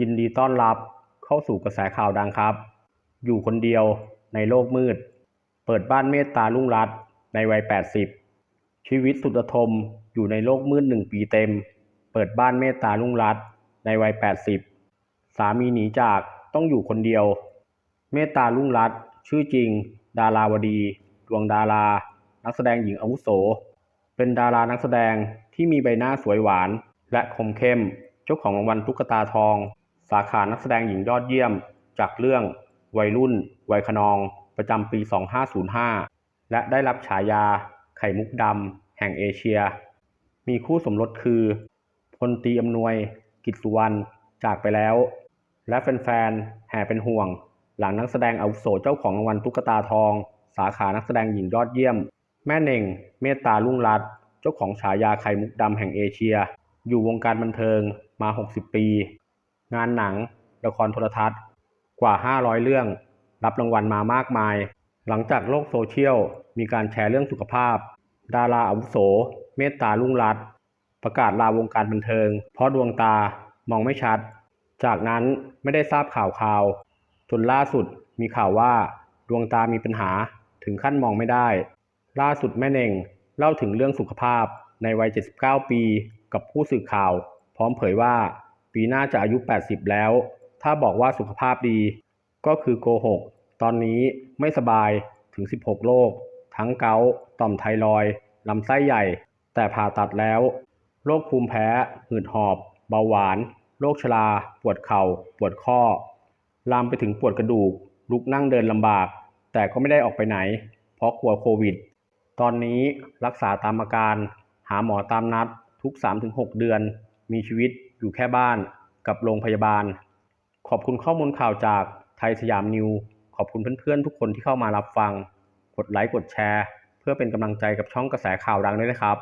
ยินดีต้อนรับเข้าสู่กระแสข่าวดังครับ อยู่คนเดียวในโลกมืด เปิดบ้านเมตตาลุ่งรัตในวัย 80 ชีวิตสุดระทมอยู่ในโลกมืดหนึ่งปีเต็ม เปิดบ้านเมตตาลุ่งรัตในวัย 80 สามีหนีจากต้องอยู่คนเดียว เมตตาลุ่งรัตชื่อจริง ดาราวดี ดวงดารา นักแสดงหญิงอาวุโส เป็นดารานักแสดงที่มีใบหน้าสวยหวานและคมเข้ม เจ้าของรางวัลตุ๊กตาทอง สาขานักแสดงหญิงยอดเยี่ยม จากเรื่อง วัยรุ่น วัยขนอง ประจำปี 2505 และได้รับฉายา ไข่มุกดำ แห่งเอเชีย มีคู่สมรสคือพลตีอำนวย กิจสุวรรณ จากไปแล้ว และแฟนๆ แห่เป็นห่วง หลังนักแสดงอาวุโสเจ้าของรางวัลตุ๊กตาทอง สาขานักแสดงหญิงยอดเยี่ยม แม่เน่ง เมตตาลุ่งรัตเจ้าของฉายาไข่มุกดำแห่งเอเชีย อยู่วงการบันเทิงมา 60 ปี งานหนัง ละครโทรทัศน์ กว่า 500 เรื่อง รับรางวัลมามากมาย หลังจากโลกโซเชียล มีการแชร์เรื่องสุขภาพ ดาราอาวุโส เมตตาลุ่งรัตประกาศลาวงการบันเทิง เพราะดวงตามองไม่ชัด จากนั้นไม่ได้ทราบข่าวข่าวจนล่าสุดมีข่าวว่าดวงตามีปัญหาถึงขั้นมองไม่ได้ ล่าสุดแม่เน่งเล่าถึงเรื่องสุขภาพในวัย 79 ปี กับผู้สื่อข่าว พร้อมเผยว่า ปีหน้าจะอายุ 80 แล้ว ถ้าบอกว่าสุขภาพดี ก็คือโกหก ตอนนี้ไม่สบายถึง 16 โรค ทั้งเกาต์ต่อมไทรอยด์ลำไส้ใหญ่ แต่ผ่าตัดแล้ว โรคภูมิแพ้ หืดหอบ เบาหวาน โรคชรา ปวดเข่า ปวดข้อ ลามไปถึงปวดกระดูก ลุกนั่งเดินลำบาก แต่ก็ไม่ได้ออกไปไหน เพราะกลัวโควิด ตอนนี้รักษาตามอาการ หาหมอตามนัดทุก 3-6 เดือน มีชีวิต อยู่แค่บ้านกับโรงพยาบาล ขอบคุณข้อมูลข่าวจากไทยสยามนิว ขอบคุณเพื่อนๆ ทุกคนที่เข้ามารับฟัง กดไลค์กดแชร์ เพื่อเป็นกำลังใจกับช่องกระแสข่าวดังด้วยนะครับ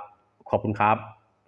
ขอบคุณครับ